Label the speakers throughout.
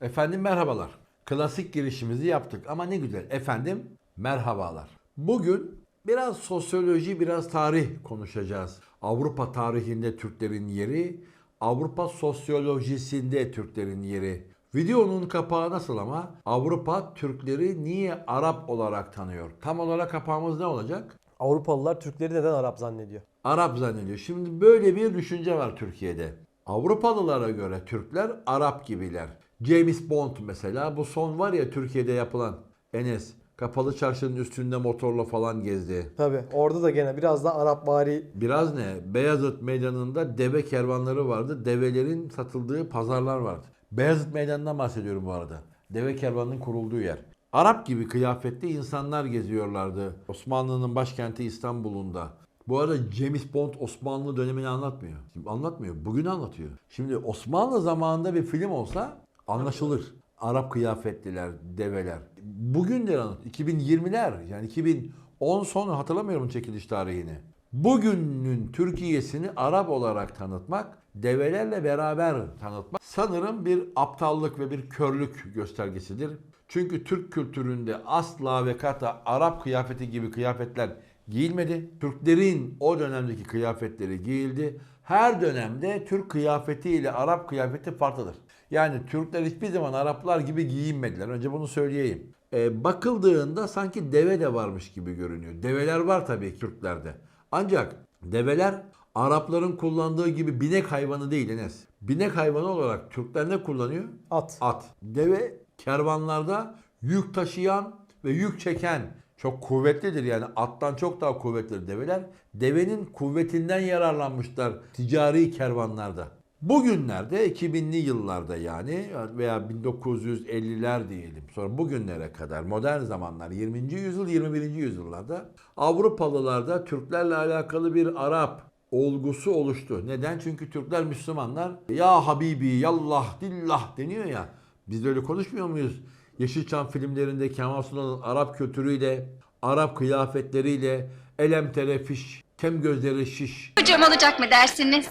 Speaker 1: Efendim merhabalar. Klasik girişimizi yaptık ama ne güzel. Efendim merhabalar. Bugün biraz sosyoloji, biraz tarih konuşacağız. Avrupa tarihinde Türklerin yeri, Avrupa sosyolojisinde Türklerin yeri. Videonun kapağı nasıl ama? Avrupa Türkleri niye Arap olarak tanıyor? Tam olarak kapağımız ne olacak?
Speaker 2: Avrupalılar Türkleri neden Arap zannediyor?
Speaker 1: Arap zannediyor. Şimdi böyle bir düşünce var Türkiye'de. Avrupalılara göre Türkler Arap gibiler. James Bond mesela bu son var ya Türkiye'de yapılan Enes kapalı çarşının üstünde motorla falan gezdi.
Speaker 2: Tabi orada da gene biraz da Arap vari
Speaker 1: Biraz ne? Beyazıt Meydanı'nda deve kervanları vardı. Develerin satıldığı pazarlar vardı. Beyazıt Meydanı'ndan bahsediyorum bu arada. Deve kervanının kurulduğu yer. Arap gibi kıyafetli insanlar geziyorlardı. Osmanlı'nın başkenti İstanbul'unda. Bu arada James Bond Osmanlı dönemini anlatmıyor. Şimdi anlatmıyor. Bugün anlatıyor. Şimdi Osmanlı zamanında bir film olsa anlaşılır. Arap kıyafetliler, develer. Bugünleri anlat. 2020'ler yani 2010 sonu hatırlamıyorum çekiliş tarihini. Bugünün Türkiye'sini Arap olarak tanıtmak, develerle beraber tanıtmak sanırım bir aptallık ve bir körlük göstergesidir. Çünkü Türk kültüründe asla ve kata Arap kıyafeti gibi kıyafetler giyilmedi. Türklerin o dönemdeki kıyafetleri giyildi. Her dönemde Türk kıyafeti ile Arap kıyafeti farklıdır. Yani Türkler hiçbir zaman Araplar gibi giyinmediler. Önce bunu söyleyeyim. Ee, bakıldığında sanki deve de varmış gibi görünüyor. Develer var tabii Türklerde. Ancak develer Arapların kullandığı gibi binek hayvanı değil Enes. Binek hayvanı olarak Türkler ne kullanıyor?
Speaker 2: at.
Speaker 1: At. Deve kervanlarda yük taşıyan ve yük çeken çok kuvvetlidir yani attan çok daha kuvvetlidir develer. Devenin kuvvetinden yararlanmışlar ticari kervanlarda. Bugünlerde 2000'li yıllarda yani veya 1950'ler diyelim sonra bugünlere kadar modern zamanlar 20. yüzyıl 21. yüzyıllarda Avrupalılarda Türklerle alakalı bir Arap olgusu oluştu. Neden? Çünkü Türkler Müslümanlar ya Habibi, yallah, dillah deniyor ya. Biz öyle konuşmuyor muyuz? Yeşilçam filmlerinde Kemal Sunal'ın Arap kültürüyle, Arap kıyafetleriyle, elem terefiş, kem gözleri şiş.
Speaker 3: Hocam olacak mı dersiniz?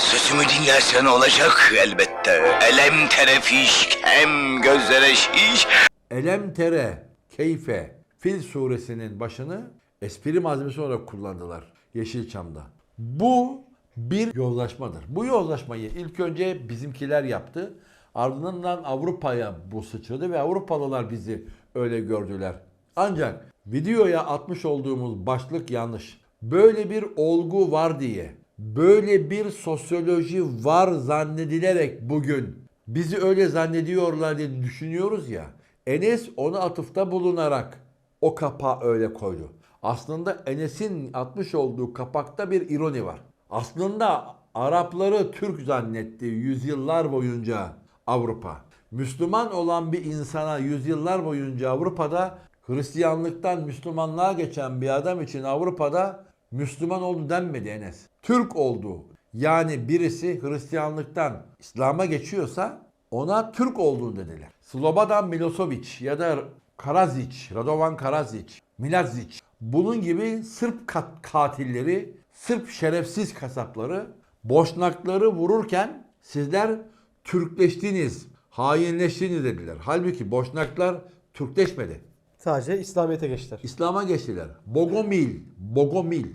Speaker 4: Sözümü dinlersen olacak elbette. Elem terefiş, kem gözlere şiş.
Speaker 1: Elem tere, keyfe, Fil suresinin başını espri malzemesi olarak kullandılar Yeşilçam'da. Bu bir yozlaşmadır. Bu yozlaşmayı ilk önce bizimkiler yaptı. Ardından Avrupa'ya bu sıçradı ve Avrupalılar bizi öyle gördüler. Ancak videoya atmış olduğumuz başlık yanlış. Böyle bir olgu var diye, böyle bir sosyoloji var zannedilerek bugün bizi öyle zannediyorlar diye düşünüyoruz ya. Enes ona atıfta bulunarak o kapağı öyle koydu. Aslında Enes'in atmış olduğu kapakta bir ironi var. Aslında Arapları Türk zannetti yüzyıllar boyunca Avrupa. Müslüman olan bir insana yüzyıllar boyunca Avrupa'da Hristiyanlıktan Müslümanlığa geçen bir adam için Avrupa'da Müslüman oldu denmedi Enes. Türk oldu. Yani birisi Hristiyanlıktan İslam'a geçiyorsa ona Türk olduğunu dediler. Slobodan Milosevic ya da Karadzic, Radovan Karadzic, Milazic bunun gibi Sırp kat- katilleri, Sırp şerefsiz kasapları Boşnakları vururken sizler Türkleştiniz, hainleştiniz dediler. Halbuki Boşnaklar Türkleşmedi.
Speaker 2: Sadece İslamiyet'e geçtiler.
Speaker 1: İslam'a geçtiler. Bogomil, Bogomil.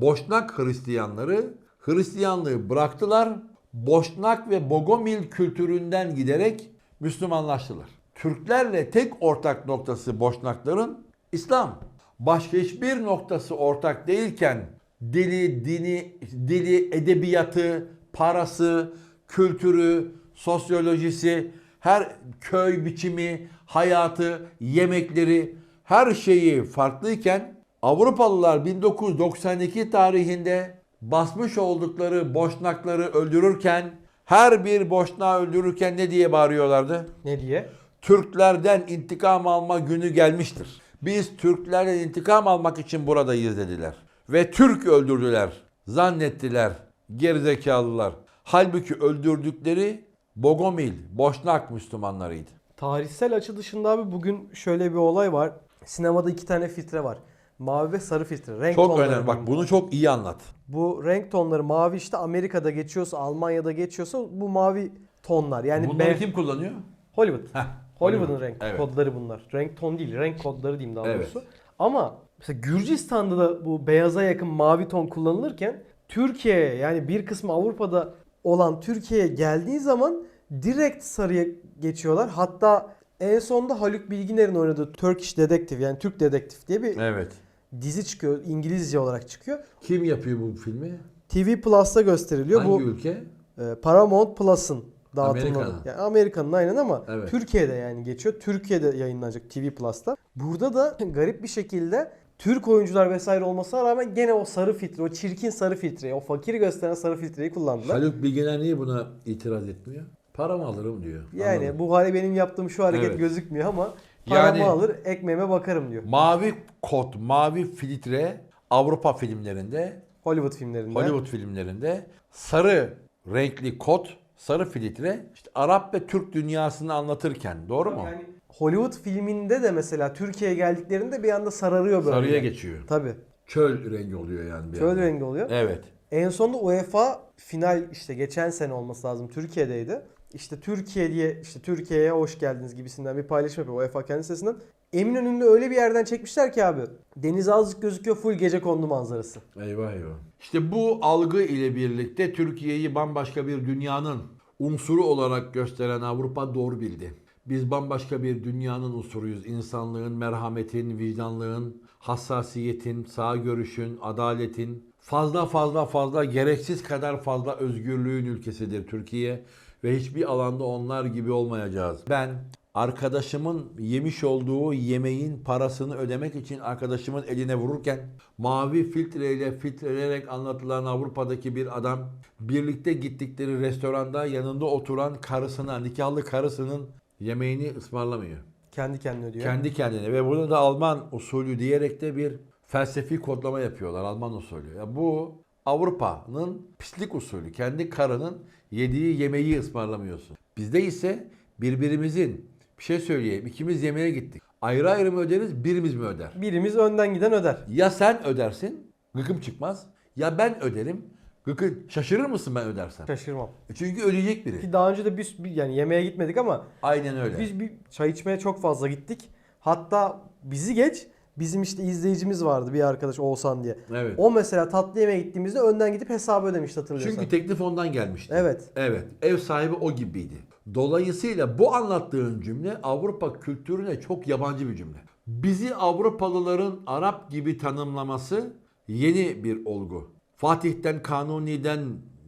Speaker 1: Boşnak Hristiyanları Hristiyanlığı bıraktılar. Boşnak ve Bogomil kültüründen giderek Müslümanlaştılar. Türklerle tek ortak noktası Boşnakların İslam. Başka hiçbir noktası ortak değilken dili, dini, dili, edebiyatı, parası, kültürü, sosyolojisi, her köy biçimi, hayatı, yemekleri, her şeyi farklıyken Avrupalılar 1992 tarihinde basmış oldukları Boşnakları öldürürken her bir Boşnağı öldürürken ne diye bağırıyorlardı?
Speaker 2: Ne diye?
Speaker 1: Türklerden intikam alma günü gelmiştir. Biz Türklerden intikam almak için buradayız dediler. Ve Türk öldürdüler. Zannettiler. Gerizekalılar. Halbuki öldürdükleri Bogomil, Boşnak Müslümanlarıydı.
Speaker 2: Tarihsel açı dışında abi bugün şöyle bir olay var. Sinemada iki tane filtre var. Mavi ve sarı filtre. Renk
Speaker 1: Çok
Speaker 2: tonları
Speaker 1: önemli. Bak bunu çok iyi anlat.
Speaker 2: Bu renk tonları mavi işte Amerika'da geçiyorsa, Almanya'da geçiyorsa bu mavi tonlar. Yani
Speaker 1: Bunları
Speaker 2: ben-
Speaker 1: kim kullanıyor?
Speaker 2: Hollywood.
Speaker 1: Heh,
Speaker 2: Hollywood'un
Speaker 1: Hollywood,
Speaker 2: renk
Speaker 1: evet.
Speaker 2: kodları bunlar. Renk ton değil, renk kodları diyeyim daha
Speaker 1: Evet.
Speaker 2: doğrusu. Ama mesela Gürcistan'da da bu beyaza yakın mavi ton kullanılırken Türkiye'ye yani bir kısmı Avrupa'da olan Türkiye'ye geldiği zaman direkt sarıya geçiyorlar. Hatta en sonda Haluk Bilginer'in oynadığı Turkish Detective yani Türk Dedektif diye bir
Speaker 1: Evet.
Speaker 2: Dizi çıkıyor. İngilizce olarak çıkıyor.
Speaker 1: Kim yapıyor bu filmi?
Speaker 2: TV Plus'ta gösteriliyor.
Speaker 1: Hangi
Speaker 2: bu
Speaker 1: ülke?
Speaker 2: e, Paramount Plus'ın dağıtımı.
Speaker 1: Amerika'nın.
Speaker 2: Yani Amerika'nın aynen ama
Speaker 1: Evet.
Speaker 2: Türkiye'de yani geçiyor. Türkiye'de yayınlanacak TV Plus'ta. Burada da garip bir şekilde Türk oyuncular vesaire olmasına rağmen gene o sarı filtre, o çirkin sarı filtreyi, o fakiri gösteren sarı filtreyi kullandılar.
Speaker 1: Haluk Bilginer niye buna itiraz etmiyor? Paramı alırım diyor.
Speaker 2: Yani
Speaker 1: Anladım.
Speaker 2: bu hali benim yaptığım şu hareket
Speaker 1: Evet.
Speaker 2: gözükmüyor ama paramı
Speaker 1: Yani-
Speaker 2: alır, ekmeğime bakarım diyor.
Speaker 1: Mavi kod, mavi filtre Avrupa filmlerinde,
Speaker 2: Hollywood filmlerinde.
Speaker 1: Hollywood filmlerinde sarı renkli kod, sarı filtre işte Arap ve Türk dünyasını anlatırken doğru mu?
Speaker 2: Yani Hollywood filminde de mesela Türkiye'ye geldiklerinde bir anda sararıyor böyle.
Speaker 1: Sarıya geçiyor.
Speaker 2: Tabii.
Speaker 1: Çöl rengi oluyor yani bir
Speaker 2: Çöl
Speaker 1: anda.
Speaker 2: rengi oluyor.
Speaker 1: Evet.
Speaker 2: En sonunda UEFA final işte geçen sene olması lazım Türkiye'deydi. İşte Türkiye diye işte Türkiye'ye hoş geldiniz gibisinden bir paylaşım yapıyor UEFA kendi sitesinden. Eminönü'nde öyle bir yerden çekmişler ki abi. Deniz azıcık gözüküyor full gece kondu manzarası.
Speaker 1: Eyvah eyvah. İşte bu algı ile birlikte Türkiye'yi bambaşka bir dünyanın unsuru olarak gösteren Avrupa doğru bildi. Biz bambaşka bir dünyanın unsuruyuz. İnsanlığın, merhametin, vicdanlığın, hassasiyetin, sağ görüşün, adaletin, fazla fazla fazla gereksiz kadar fazla özgürlüğün ülkesidir Türkiye ve hiçbir alanda onlar gibi olmayacağız. Ben arkadaşımın yemiş olduğu yemeğin parasını ödemek için arkadaşımın eline vururken mavi filtreyle filtreleyerek anlatılan Avrupa'daki bir adam birlikte gittikleri restoranda yanında oturan karısına, nikahlı karısının yemeğini ısmarlamıyor.
Speaker 2: Kendi kendine diyor.
Speaker 1: Kendi kendine ve bunu da Alman usulü diyerek de bir felsefi kodlama yapıyorlar Alman usulü. Ya bu Avrupa'nın pislik usulü. Kendi karının yediği yemeği ısmarlamıyorsun. Bizde ise birbirimizin bir şey söyleyeyim. ikimiz yemeğe gittik. Ayrı ayrı mı öderiz, birimiz mi öder?
Speaker 2: Birimiz önden giden öder.
Speaker 1: Ya sen ödersin, gıkım çıkmaz. Ya ben öderim, gıkın şaşırır mısın ben ödersem?
Speaker 2: Şaşırmam.
Speaker 1: E Çünkü ödeyecek biri.
Speaker 2: Ki daha önce de biz yani yemeğe gitmedik ama
Speaker 1: Aynen öyle.
Speaker 2: biz bir çay içmeye çok fazla gittik. Hatta bizi geç bizim işte izleyicimiz vardı bir arkadaş Oğuzhan diye.
Speaker 1: Evet.
Speaker 2: O mesela tatlı yemeğe gittiğimizde önden gidip hesabı ödemişti hatırlıyorsan.
Speaker 1: Çünkü teklif ondan gelmişti.
Speaker 2: Evet.
Speaker 1: Evet. Ev sahibi o gibiydi. Dolayısıyla bu anlattığın cümle Avrupa kültürüne çok yabancı bir cümle. Bizi Avrupalıların Arap gibi tanımlaması yeni bir olgu. Fatih'ten, Kanuni'den,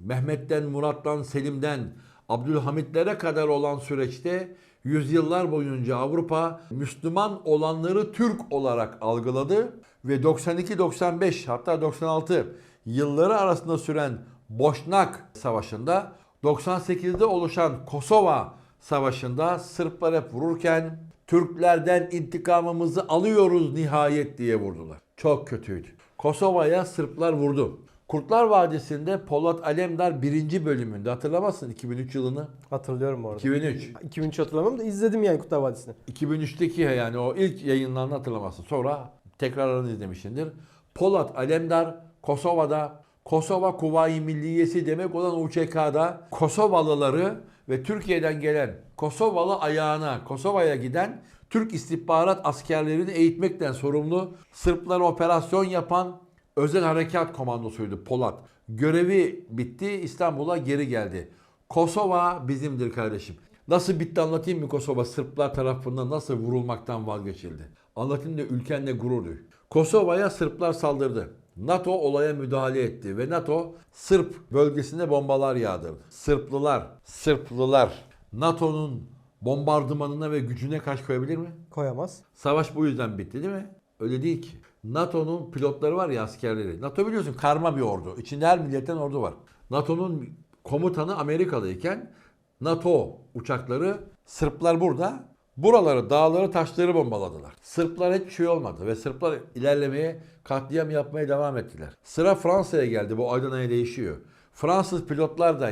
Speaker 1: Mehmet'ten, Murat'tan, Selim'den, Abdülhamit'lere kadar olan süreçte yüzyıllar boyunca Avrupa Müslüman olanları Türk olarak algıladı ve 92-95 hatta 96 yılları arasında süren Boşnak Savaşı'nda 98'de oluşan Kosova Savaşı'nda Sırplar hep vururken Türklerden intikamımızı alıyoruz nihayet diye vurdular. Çok kötüydü. Kosova'ya Sırplar vurdu. Kurtlar Vadisi'nde Polat Alemdar birinci bölümünde hatırlamazsın 2003 yılını.
Speaker 2: Hatırlıyorum bu arada.
Speaker 1: 2003.
Speaker 2: 2003 hatırlamam da izledim yani Kurtlar Vadisi'ni.
Speaker 1: 2003'teki yani o ilk yayınlarını hatırlamazsın. Sonra tekrarlarını izlemişsindir. Polat Alemdar Kosova'da Kosova Kuvayi Milliyesi demek olan UÇK'da Kosovalıları ve Türkiye'den gelen Kosovalı ayağına Kosova'ya giden Türk istihbarat askerlerini eğitmekten sorumlu Sırplara operasyon yapan özel harekat komandosuydu Polat. Görevi bitti İstanbul'a geri geldi. Kosova bizimdir kardeşim. Nasıl bitti anlatayım mı Kosova Sırplar tarafından nasıl vurulmaktan vazgeçildi? Anlatayım da ülkenle gurur duy. Kosova'ya Sırplar saldırdı. NATO olaya müdahale etti ve NATO Sırp bölgesine bombalar yağdırdı. Sırplılar, Sırplılar NATO'nun bombardımanına ve gücüne karşı koyabilir mi?
Speaker 2: Koyamaz.
Speaker 1: Savaş bu yüzden bitti değil mi? Öyle değil ki. NATO'nun pilotları var ya askerleri. NATO biliyorsun karma bir ordu. İçinde her milletten ordu var. NATO'nun komutanı Amerikalıyken NATO uçakları Sırplar burada. Buraları, dağları, taşları bombaladılar. Sırplar hiçbir şey olmadı ve Sırplar ilerlemeye, katliam yapmaya devam ettiler. Sıra Fransa'ya geldi. Bu Adana'ya değişiyor. Fransız pilotlar da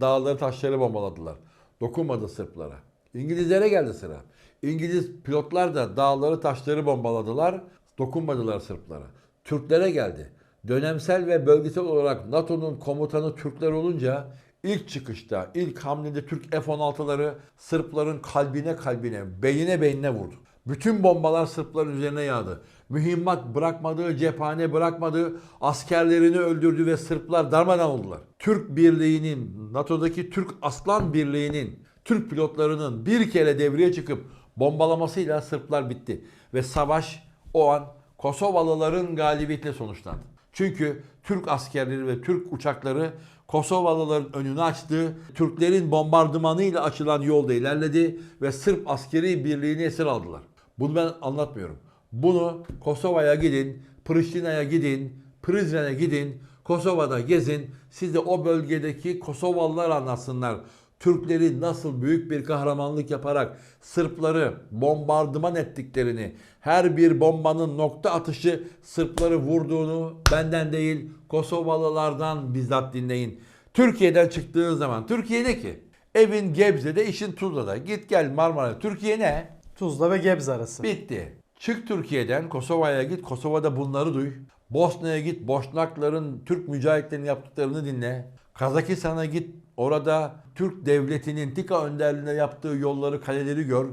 Speaker 1: dağları, taşları bombaladılar. Dokunmadı Sırplara. İngilizlere geldi sıra. İngiliz pilotlar da dağları, taşları bombaladılar. Dokunmadılar Sırplara. Türklere geldi. Dönemsel ve bölgesel olarak NATO'nun komutanı Türkler olunca ilk çıkışta, ilk hamlede Türk F-16'ları Sırpların kalbine kalbine, beynine beynine vurdu. Bütün bombalar Sırpların üzerine yağdı. Mühimmat bırakmadığı, cephane bırakmadığı askerlerini öldürdü ve Sırplar darmadan oldular. Türk Birliği'nin, NATO'daki Türk Aslan Birliği'nin, Türk pilotlarının bir kere devreye çıkıp bombalamasıyla Sırplar bitti. Ve savaş o an Kosovalıların galibiyetiyle sonuçlandı. Çünkü Türk askerleri ve Türk uçakları Kosovalıların önünü açtı. Türklerin bombardımanıyla açılan yolda ilerledi ve Sırp askeri birliğini esir aldılar. Bunu ben anlatmıyorum. Bunu Kosova'ya gidin, Priştine'ye gidin, Prizren'e gidin, Kosova'da gezin. Siz o bölgedeki Kosovalılar anlatsınlar. Türkleri nasıl büyük bir kahramanlık yaparak Sırpları bombardıman ettiklerini, her bir bombanın nokta atışı Sırpları vurduğunu benden değil Kosovalılardan bizzat dinleyin. Türkiye'den çıktığın zaman Türkiye ne ki? Evin Gebze'de, işin Tuzla'da. Git gel Marmara. Türkiye ne?
Speaker 2: Tuzla ve Gebze arası.
Speaker 1: Bitti. Çık Türkiye'den Kosova'ya git. Kosova'da bunları duy. Bosna'ya git. Boşnakların Türk mücahitlerin yaptıklarını dinle. Kazakistan'a git. Orada Türk devletinin TİKA önderliğinde yaptığı yolları, kaleleri gör.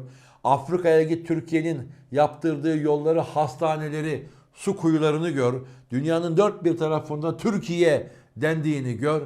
Speaker 1: Afrika'ya git. Türkiye'nin yaptırdığı yolları, hastaneleri, su kuyularını gör. Dünyanın dört bir tarafında Türkiye dendiğini gör.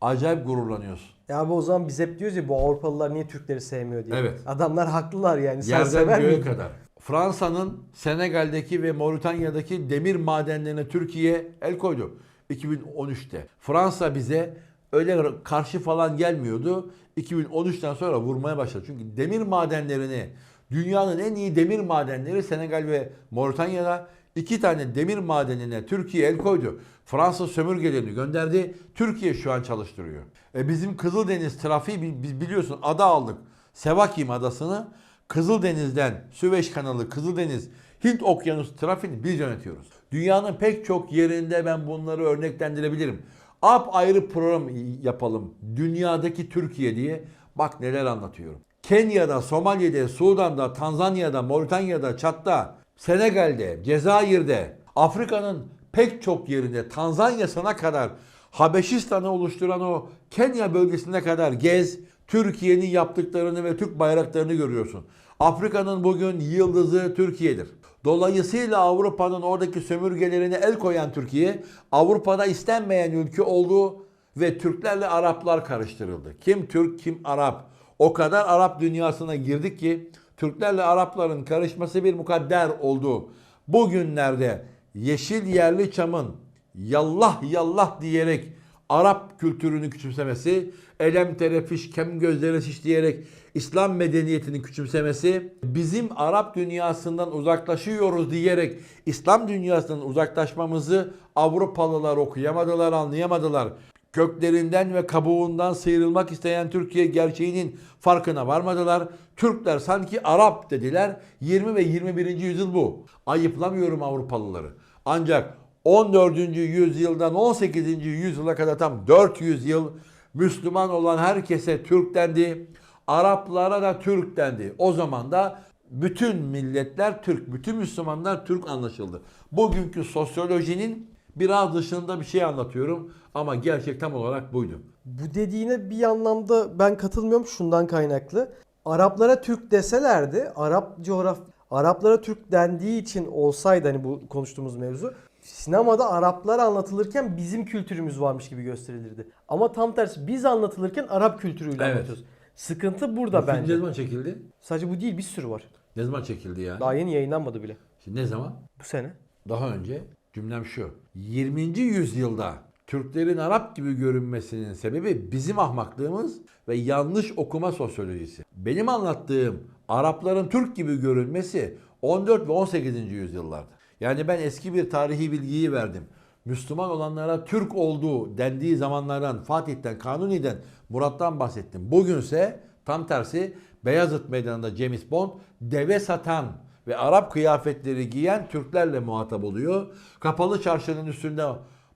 Speaker 1: Acayip gururlanıyorsun.
Speaker 2: Ya abi o zaman biz hep diyoruz ya bu Avrupalılar niye Türkleri sevmiyor diye.
Speaker 1: Evet.
Speaker 2: Adamlar haklılar yani. Sen sever
Speaker 1: Yerden göğe
Speaker 2: miydin?
Speaker 1: kadar. Fransa'nın Senegal'deki ve Moritanya'daki demir madenlerine Türkiye el koydu 2013'te. Fransa bize öyle karşı falan gelmiyordu. 2013'ten sonra vurmaya başladı. Çünkü demir madenlerini dünyanın en iyi demir madenleri Senegal ve Moritanya'da iki tane demir madenine Türkiye el koydu. Fransa sömürgelerini gönderdi. Türkiye şu an çalıştırıyor. E bizim Kızıldeniz trafiği biliyorsun ada aldık. Sevakim adasını Kızıldeniz'den Süveyş kanalı, Kızıldeniz, Hint okyanusu trafiğini biz yönetiyoruz. Dünyanın pek çok yerinde ben bunları örneklendirebilirim. Ap ayrı program yapalım. Dünyadaki Türkiye diye bak neler anlatıyorum. Kenya'da, Somali'de, Sudan'da, Tanzanya'da, Moritanya'da, Çat'ta, Senegal'de, Cezayir'de, Afrika'nın pek çok yerinde Tanzanya'sına kadar Habeşistan'ı oluşturan o Kenya bölgesine kadar gez. Türkiye'nin yaptıklarını ve Türk bayraklarını görüyorsun. Afrika'nın bugün yıldızı Türkiye'dir. Dolayısıyla Avrupa'nın oradaki sömürgelerine el koyan Türkiye, Avrupa'da istenmeyen ülke oldu ve Türklerle Araplar karıştırıldı. Kim Türk, kim Arap. O kadar Arap dünyasına girdik ki Türklerle Arapların karışması bir mukadder oldu. Bugünlerde yeşil yerli çamın yallah yallah diyerek Arap kültürünü küçümsemesi, elem terefiş, kem gözleri şiş diyerek İslam medeniyetini küçümsemesi, bizim Arap dünyasından uzaklaşıyoruz diyerek İslam dünyasından uzaklaşmamızı Avrupalılar okuyamadılar, anlayamadılar. Köklerinden ve kabuğundan sıyrılmak isteyen Türkiye gerçeğinin farkına varmadılar. Türkler sanki Arap dediler. 20 ve 21. yüzyıl bu. Ayıplamıyorum Avrupalıları. Ancak 14. yüzyıldan 18. yüzyıla kadar tam 400 yıl Müslüman olan herkese Türk dendi. Araplara da Türk dendi. O zaman da bütün milletler Türk, bütün Müslümanlar Türk anlaşıldı. Bugünkü sosyolojinin biraz dışında bir şey anlatıyorum ama gerçek tam olarak buydu.
Speaker 2: Bu dediğine bir anlamda ben katılmıyorum şundan kaynaklı. Araplara Türk deselerdi, Arap coğraf Araplara Türk dendiği için olsaydı hani bu konuştuğumuz mevzu sinemada Araplar anlatılırken bizim kültürümüz varmış gibi gösterilirdi. Ama tam tersi biz anlatılırken Arap kültürüyle
Speaker 1: Evet.
Speaker 2: anlatıyoruz. Sıkıntı burada
Speaker 1: Bu film
Speaker 2: bence.
Speaker 1: Ne zaman çekildi?
Speaker 2: Sadece bu değil bir sürü var.
Speaker 1: Ne zaman çekildi yani?
Speaker 2: Daha yeni yayınlanmadı bile.
Speaker 1: Şimdi ne zaman?
Speaker 2: Bu sene.
Speaker 1: Daha önce cümlem şu. 20. yüzyılda Türklerin Arap gibi görünmesinin sebebi bizim ahmaklığımız ve yanlış okuma sosyolojisi. Benim anlattığım Arapların Türk gibi görünmesi 14 ve 18. yüzyıllarda. Yani ben eski bir tarihi bilgiyi verdim. Müslüman olanlara Türk olduğu dendiği zamanlardan Fatih'ten, Kanuni'den, Murat'tan bahsettim. Bugünse tam tersi Beyazıt Meydanı'nda James Bond deve satan ve Arap kıyafetleri giyen Türklerle muhatap oluyor. Kapalı çarşının üstünde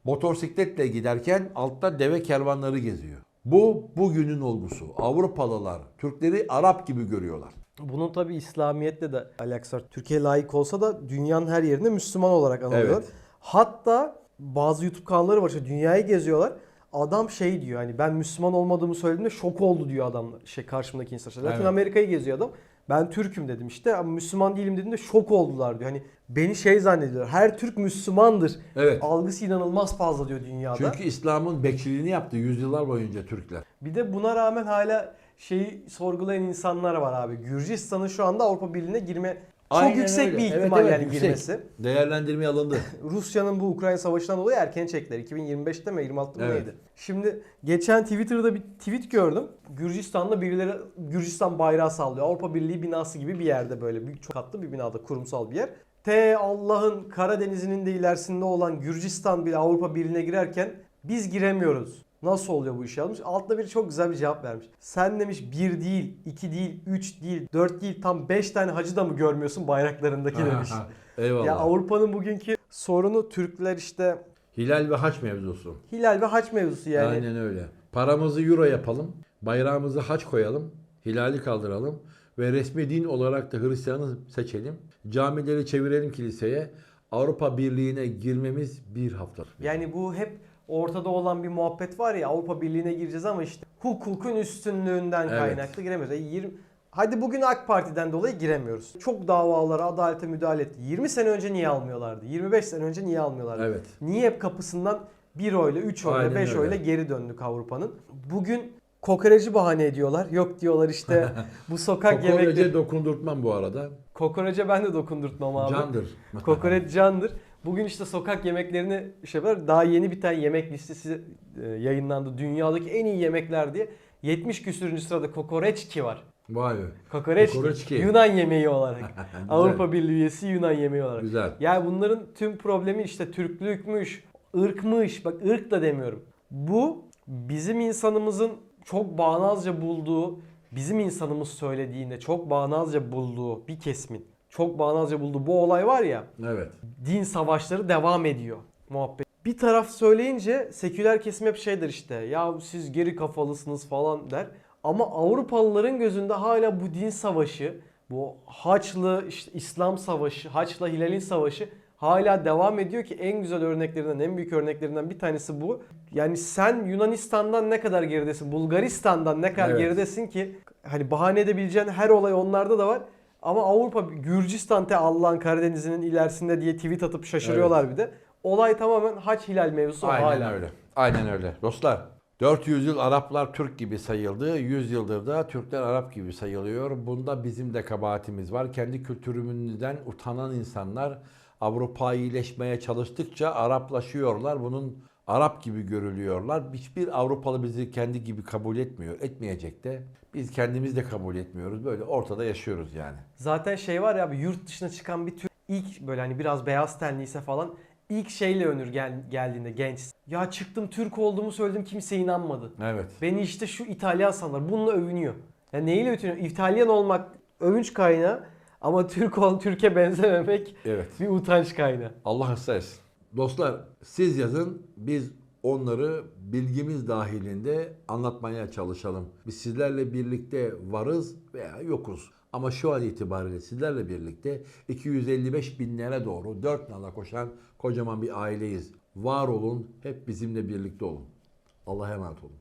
Speaker 1: motosikletle giderken altta deve kervanları geziyor. Bu bugünün olgusu. Avrupalılar Türkleri Arap gibi görüyorlar.
Speaker 2: Bunun tabi İslamiyetle de alakası var. Türkiye layık olsa da dünyanın her yerinde Müslüman olarak anılıyor.
Speaker 1: Evet.
Speaker 2: Hatta bazı YouTube kanalları var işte dünyayı geziyorlar. Adam şey diyor hani ben Müslüman olmadığımı söylediğimde şok oldu diyor adam şey karşımdaki insan. Latin
Speaker 1: Evet.
Speaker 2: Amerika'yı geziyor adam. Ben Türk'üm dedim işte ama Müslüman değilim dediğimde şok oldular diyor. Hani beni şey zannediyorlar. Her Türk Müslümandır.
Speaker 1: Evet.
Speaker 2: Algısı inanılmaz fazla diyor dünyada.
Speaker 1: Çünkü İslam'ın bekçiliğini yaptı yüzyıllar boyunca Türkler.
Speaker 2: Bir de buna rağmen hala şeyi sorgulayan insanlar var abi. Gürcistan'ın şu anda Avrupa Birliği'ne girme çok
Speaker 1: Aynen
Speaker 2: yüksek
Speaker 1: öyle.
Speaker 2: bir
Speaker 1: Evet,
Speaker 2: ihtimal
Speaker 1: evet,
Speaker 2: yani
Speaker 1: yüksek.
Speaker 2: girmesi.
Speaker 1: Değerlendirmeye alındı.
Speaker 2: Rusya'nın bu Ukrayna Savaşı'ndan dolayı erken çektiler. 2025'te mi 26'da mı
Speaker 1: Evet.
Speaker 2: neydi? Şimdi geçen Twitter'da bir tweet gördüm. Gürcistan'da birileri Gürcistan bayrağı sallıyor. Avrupa Birliği binası gibi bir yerde böyle büyük çok katlı bir binada kurumsal bir yer. T Allah'ın Karadeniz'inin de ilerisinde olan Gürcistan bile Avrupa Birliği'ne girerken biz giremiyoruz. Nasıl oluyor bu iş yazmış. Altta biri çok güzel bir cevap vermiş. Sen demiş bir değil, iki değil, üç değil, dört değil tam beş tane hacı da mı görmüyorsun bayraklarındaki demiş.
Speaker 1: Eyvallah.
Speaker 2: Ya Avrupa'nın bugünkü sorunu Türkler işte
Speaker 1: Hilal ve haç mevzusu.
Speaker 2: hilal ve haç mevzusu yani.
Speaker 1: Aynen öyle. Paramızı euro yapalım. Bayrağımızı haç koyalım. Hilali kaldıralım. Ve resmi din olarak da Hristiyanı seçelim. Camileri çevirelim kiliseye. Avrupa Birliği'ne girmemiz bir hafta.
Speaker 2: Yani bu hep ortada olan bir muhabbet var ya Avrupa Birliği'ne gireceğiz ama işte hukukun üstünlüğünden
Speaker 1: Evet.
Speaker 2: kaynaklı giremiyoruz. E, yirmi- Hadi bugün AK Parti'den dolayı giremiyoruz. Çok davalara, adalete müdahale etti. 20 sene önce niye almıyorlardı? 25 sene önce niye almıyorlardı?
Speaker 1: Evet.
Speaker 2: Niye hep kapısından 1 oyla, 3 oyla,
Speaker 1: Aynen
Speaker 2: 5
Speaker 1: öyle.
Speaker 2: oyla geri döndük Avrupa'nın? Bugün kokoreci bahane ediyorlar. Yok diyorlar işte bu sokak yemekleri.
Speaker 1: Kokorece dokundurtmam bu arada.
Speaker 2: Kokorece ben de dokundurtmam abi.
Speaker 1: Candır.
Speaker 2: Kokoreç candır. Bugün işte sokak yemeklerini şey var. Daha yeni bir tane yemek listesi e, yayınlandı. Dünyadaki en iyi yemekler diye. 70 küsürüncü sırada kokoreçki var.
Speaker 1: Vay be.
Speaker 2: Kokoreçki.
Speaker 1: Kokoreçki.
Speaker 2: Yunan yemeği olarak. Avrupa Birliği üyesi Yunan yemeği olarak.
Speaker 1: Güzel.
Speaker 2: Yani bunların tüm problemi işte Türklükmüş, ırkmış. Bak ırk da demiyorum. Bu bizim insanımızın çok bağnazca bulduğu, bizim insanımız söylediğinde çok bağnazca bulduğu bir kesimin çok bağnazca bulduğu bu olay var ya
Speaker 1: Evet.
Speaker 2: din savaşları devam ediyor muhabbet. Bir taraf söyleyince seküler kesim hep şeydir işte ya siz geri kafalısınız falan der. Ama Avrupalıların gözünde hala bu din savaşı, bu Haçlı işte İslam savaşı, Haçlı Hilal'in savaşı hala devam ediyor ki en güzel örneklerinden, en büyük örneklerinden bir tanesi bu. Yani sen Yunanistan'dan ne kadar geridesin, Bulgaristan'dan ne kadar
Speaker 1: Evet.
Speaker 2: geridesin ki hani bahane edebileceğin her olay onlarda da var. Ama Avrupa Gürcistan te Allah'ın Karadeniz'inin ilerisinde diye tweet atıp şaşırıyorlar bir de. Olay tamamen Haç Hilal mevzusu
Speaker 1: Aynen
Speaker 2: hala.
Speaker 1: öyle. Aynen öyle. Dostlar 400 yıl Araplar Türk gibi sayıldı. 100 yıldır da Türkler Arap gibi sayılıyor. Bunda bizim de kabahatimiz var. Kendi kültürümüzden utanan insanlar Avrupaileşmeye çalıştıkça Araplaşıyorlar. Bunun Arap gibi görülüyorlar. Hiçbir Avrupalı bizi kendi gibi kabul etmiyor. Etmeyecek de. Biz kendimiz de kabul etmiyoruz. Böyle ortada yaşıyoruz yani.
Speaker 2: Zaten şey var ya abi yurt dışına çıkan bir Türk ilk böyle hani biraz beyaz tenliyse falan ilk şeyle önür gel, geldiğinde genç. Ya çıktım Türk olduğumu söyledim kimse inanmadı.
Speaker 1: Evet.
Speaker 2: Beni işte şu İtalyan sanırlar. Bununla övünüyor. Ya neyle övünüyor? İtalyan olmak övünç kaynağı ama Türk ol, Türkiye benzememek
Speaker 1: Evet.
Speaker 2: bir utanç kaynağı.
Speaker 1: Allah ıslah etsin. Dostlar siz yazın biz onları bilgimiz dahilinde anlatmaya çalışalım. Biz sizlerle birlikte varız veya yokuz. Ama şu an itibariyle sizlerle birlikte 255 binlere doğru 4 nala koşan kocaman bir aileyiz. Var olun, hep bizimle birlikte olun. Allah'a emanet olun.